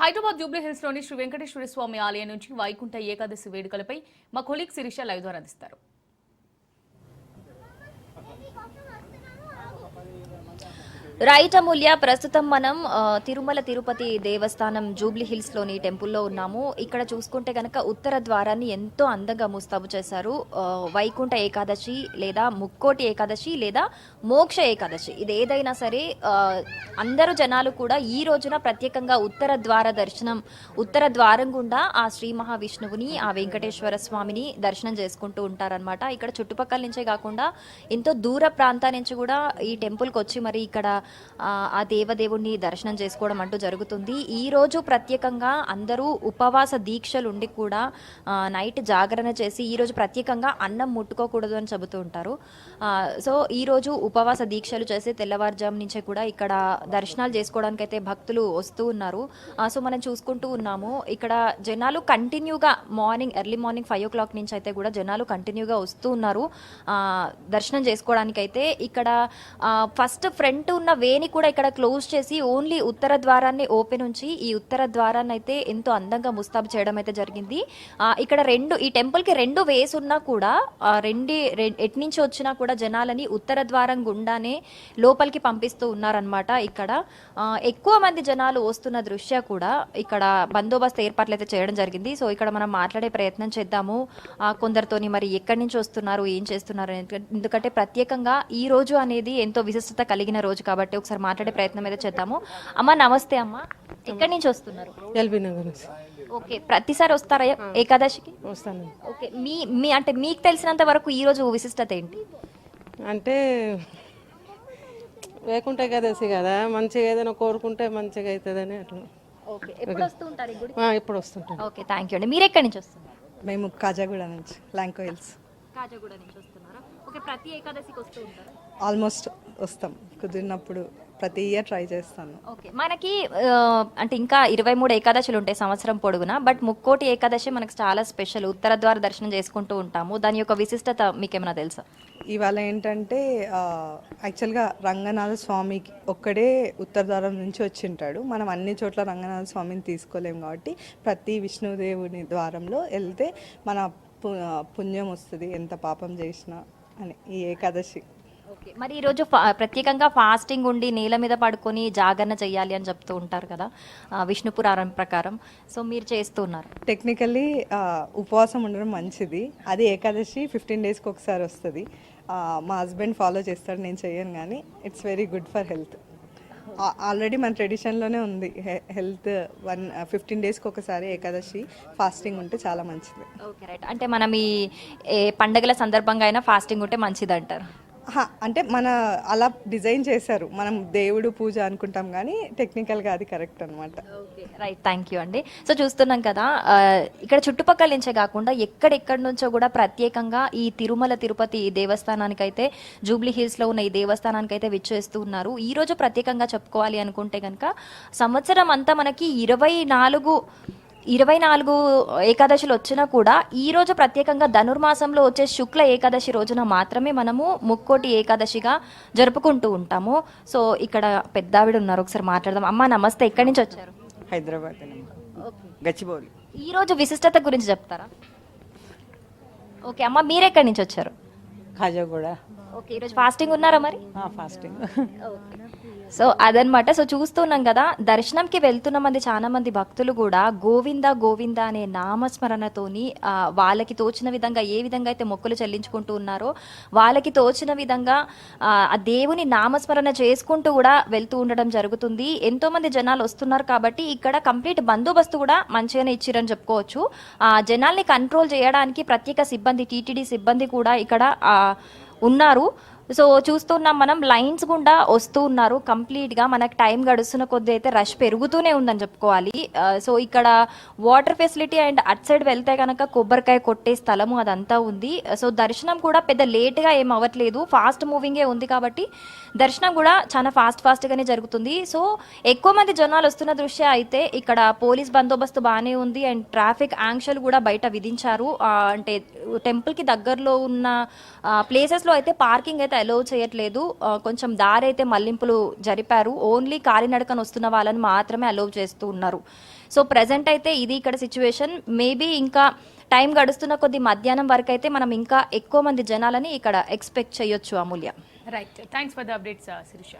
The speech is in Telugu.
హైదరాబాద్ జూబ్లీహిల్స్లోని శ్రీ వెంకటేశ్వర స్వామి ఆలయం నుంచి వైకుంఠ ఏకాదశి వేడుకలపై మా కొలీగ్ శిరీష లైవ్ ద్వారా అందిస్తారు. రైట్ అమూల్య ప్రస్తుతం మనం తిరుమల తిరుపతి దేవస్థానం జూబ్లీ హిల్స్లోని టెంపుల్లో ఉన్నాము. ఇక్కడ చూసుకుంటే గనక ఉత్తర ద్వారాన్ని ఎంతో అందంగా ముస్తాబు చేశారు. వైకుంఠ ఏకాదశి లేదా ముక్కోటి ఏకాదశి లేదా మోక్ష ఏకాదశి. ఇది ఏదైనా సరే అందరూ జనాలు కూడా ఈ రోజున ప్రత్యేకంగా ఉత్తర ద్వార దర్శనం ఉత్తర ద్వారం గుండా ఆ శ్రీ మహావిష్ణువుని ఆ వెంకటేశ్వర స్వామిని దర్శనం చేసుకుంటూ ఉంటారనమాట ఇక్కడ చుట్టుపక్కల నుంచే కాకుండా ఎంతో దూర ప్రాంతాల నుంచి కూడా ఈ టెంపుల్కి వచ్చి మరి ఇక్కడ ఆ, ఆ దేవదేవుణ్ణి దర్శనం చేసుకోవడం అంటూ జరుగుతుంది. ఈరోజు ప్రత్యేకంగా అందరూ ఉపవాస దీక్షలు ఉండి కూడా నైట్ జాగరణ చేసి ఈరోజు ప్రత్యేకంగా అన్నం ముట్టుకోకూడదు అని చెబుతూ ఉంటారు. సో ఈ రోజు ఉపవాస దీక్షలు చేసి తెల్లవారుజాము నుంచే కూడా ఇక్కడ దర్శనాలు చేసుకోవడానికి అయితే భక్తులు వస్తూ ఉన్నారు. సో మనం చూసుకుంటూ ఉన్నాము. ఇక్కడ జనాలు కంటిన్యూగా morning early morning five o'clock నుంచి అయితే కూడా జనాలు కంటిన్యూగా వస్తూ ఉన్నారు. దర్శనం చేసుకోవడానికి అయితే ఇక్కడ ఫస్ట్ ఫ్రంట్ ఉన్న వేని కూడా ఇక్కడ క్లోజ్ చేసి ఓన్లీ ఉత్తర ద్వారాన్ని ఓపెన్ ఉంచి ఈ ఉత్తర ద్వారాన్ని అయితే ఎంతో అందంగా ముస్తాబు చేయడం అయితే జరిగింది. ఇక్కడ రెండు ఈ టెంపుల్కి రెండు వేస్ ఉన్నా కూడా రెండి రె- వచ్చినా కూడా జనాలని ఉత్తర ద్వారం గుండానే లోపలికి పంపిస్తూ ఉన్నారనమాట ఇక్కడ. ఎక్కువ మంది జనాలు వస్తున్న దృష్ట్యా కూడా ఇక్కడ బందోబస్తు ఏర్పాట్లు అయితే చేయడం జరిగింది. సో ఇక్కడ మనం మాట్లాడే ప్రయత్నం చేద్దాము. కొందరితోని మరి ఎక్కడి నుంచి వస్తున్నారు ఏం చేస్తున్నారు ఎందుకంటే ప్రత్యేకంగా ఈ రోజు అనేది ఎంతో విశిష్టత కలిగిన రోజు కాబట్టి ఒకసారి మాట్లాడే ప్రయత్నం అయితే చేద్దాము. అమ్మ నమస్తే అమ్మ. ఎక్కడి నుంచి వస్తున్నారు? ఎల్బీ నగర్ నుంచి. ఓకే ప్రతిసారి వస్తారా ఏకాదశికి? వస్తాను. ఓకే మీ మీ అంటే మీకు తెలిసినంత వరకు ఈ రోజు విశిష్టత ఏంటి? అంటే వేకుంటే కదేసి కదా మంచిగా ఏదైనా కోరుకుంటే మంచిగా అవుతుందని అట్లా. ఓకే ఎప్పుడు వస్తూ ఉంటారు ఈ గుడి? ఆ, ఇప్పుడు వస్తుంటాను ఓకే థ్యాంక్ యూ అండి. మీరు ఎక్కడి నుంచి వస్తున్నారు? మేము కాజాగూడ నుంచి లాంకో హిల్స్ కాజాగూడ నుంచి వస్తున్నారా? ఓకే ప్రతి ఏకాదశికి వస్తూ ఉంటారు? ఆల్మోస్ట్ వస్తాం. కుదిరినప్పుడు ప్రతి ఇయర్ ట్రై చేస్తాను. ఓకే మనకి అంటే ఇంకా ఇరవై మూడు ఏకాదశులు ఉంటాయి సంవత్సరం పొడుగున బట్ ముక్కోటి ఏకాదశి మనకి చాలా స్పెషల్ ఉత్తర ద్వార దర్శనం చేసుకుంటూ ఉంటాము. దాని యొక్క విశిష్టత మీకేమైనా తెలుసా? ఇవాళ ఏంటంటే యాక్చువల్గా రంగనాథ స్వామికి ఒక్కడే ఉత్తర ద్వారం నుంచి వచ్చి ఉంటాడు మనం అన్ని చోట్ల రంగనాథ స్వామిని తీసుకోలేం కాబట్టి ప్రతి విష్ణుదేవుని ద్వారంలో వెళ్తే మన పు- పుణ్యం వస్తుంది. ఎంత పాపం చేసినా అని ఈ ఏకాదశి. ఓకే. మరి ఈరోజు ఫా ప్రత్యేకంగా ఫాస్టింగ్ ఉండి నేల మీద పడుకొని జాగరణ చేయాలి అని చెప్తూ ఉంటారు కదా విష్ణు పురాణం ప్రకారం. సో మీరు చేస్తూ ఉన్నారు. టెక్నికల్లీ ఉపవాసం ఉండడం మంచిది. అది ఏకాదశి ఫిఫ్టీన్ డేస్కి ఒకసారి వస్తుంది. మా హస్బెండ్ ఫాలో చేస్తాడు నేను చేయను కానీ it's very good for health. Already మన ట్రెడిషన్లోనే ఉంది. హెల్త్ వన్ ఫిఫ్టీన్ డేస్కి ఒకసారి ఏకాదశి ఫాస్టింగ్ ఉంటే చాలా మంచిది. Okay right. అంటే మనం ఈ ఏ పండగల సందర్భంగా అయినా ఫాస్టింగ్ ఉంటే మంచిది అంటారు అంటే మన అలా డిజైన్ చేశారు. మనం దేవుడు పూజ అనుకుంటాం కానీ టెక్నికల్గా అది కరెక్ట్ అనమాట ఓకే రైట్ థ్యాంక్ యూ అండి. సో చూస్తున్నాం కదా ఇక్కడ చుట్టుపక్కల నుంచే కాకుండా ఎక్కడెక్కడి నుంచో కూడా ప్రత్యేకంగా ఈ తిరుమల తిరుపతి దేవస్థానానికైతే జూబ్లీ హిల్స్లో ఉన్న ఈ దేవస్థానానికి అయితే విచ్చేస్తూ ఉన్నారు. ఈరోజు ప్రత్యేకంగా చెప్పుకోవాలి అనుకుంటే కనుక సంవత్సరం అంతా మనకి ఇరవై నాలుగు ఇరవై నాలుగు ఏకాదశులు వచ్చినా కూడా ఈ రోజు ప్రత్యేకంగా ధనుర్మాసంలో వచ్చే శుక్ల ఏకాదశి రోజున మాత్రమే మనము ముక్కోటి ఏకాదశిగా జరుపుకుంటూ ఉంటాము. సో ఇక్కడ పెద్ద ఆవిడ ఉన్నారు ఒకసారి మాట్లాడదాం. అమ్మ నమస్తే. ఎక్కడి నుంచి వచ్చారు? హైదరాబాద్ గచ్చిబౌలి. ఈ రోజు విశిష్టత గురించి చెప్తారా? ఓకే అమ్మ మీరు ఎక్కడి నుంచి వచ్చారు? ఖాజాగూడ. ఓకే ఈరోజు ఫాస్టింగ్ ఉన్నారా మరి? ఫాస్టింగ్. సో అదనమాట. సో చూస్తున్నాం కదా దర్శనంకి వెళ్తున్న మంది చాలా మంది భక్తులు కూడా గోవింద గోవింద అనే నామస్మరణతోని వాళ్ళకి తోచిన విధంగా ఏ విధంగా అయితే మొక్కులు చెల్లించుకుంటూ ఉన్నారో వాళ్ళకి తోచిన విధంగా ఆ దేవుని నామస్మరణ చేసుకుంటూ కూడా వెళ్తూ ఉండడం జరుగుతుంది. ఎంతో మంది జనాలు వస్తున్నారు కాబట్టి ఇక్కడ కంప్లీట్ బందోబస్తు కూడా మంచిగానే ఇచ్చిరని చెప్పుకోవచ్చు. ఆ జనాల్ని కంట్రోల్ చేయడానికి ప్రత్యేక సిబ్బంది టీటీడీ సిబ్బంది కూడా ఇక్కడ ఉన్నారు. సో చూస్తున్నాం మనం లైన్స్ గుండా వస్తూ ఉన్నారు. కంప్లీట్గా మనకు టైం గడుస్తున్న కొద్దీ అయితే రష్ పెరుగుతూనే ఉందని చెప్పుకోవాలి. సో ఇక్కడ water facility and at side వెళ్తే కనుక కొబ్బరికాయ కొట్టే స్థలము అదంతా ఉంది. సో దర్శనం కూడా పెద్ద లేట్గా ఏం అవ్వట్లేదు. ఫాస్ట్ మూవింగే ఉంది కాబట్టి దర్శనం కూడా చాలా ఫాస్ట్ ఫాస్ట్ గానే జరుగుతుంది. సో ఎక్కువ మంది జనాలు వస్తున్న దృష్ట్యా అయితే ఇక్కడ పోలీస్ బందోబస్తు బాగానే ఉంది. అండ్ ట్రాఫిక్ ఆంక్షలు కూడా బయట విధించారు. అంటే టెంపుల్కి దగ్గరలో ఉన్న ప్లేసెస్లో అయితే పార్కింగ్ అయితే అలో చేయట్లేదు. కొంచెం దారి అయితే మళ్ళింపులు జరిపారు. ఓన్లీ కాలినడకన వస్తున్న వాళ్ళని మాత్రమే అలో చేస్తూ ఉన్నారు. సో ప్రజెంట్ అయితే ఇది ఇక్కడ సిచ్యువేషన్. మేబీ ఇంకా టైం గడుస్తున్న కొద్ది మధ్యాహ్నం వరకు అయితే మనం ఇంకా ఎక్కువ మంది జనాలని ఇక్కడ ఎక్స్పెక్ట్ చేయొచ్చు Amulya. Right thanks for the updates Sirisha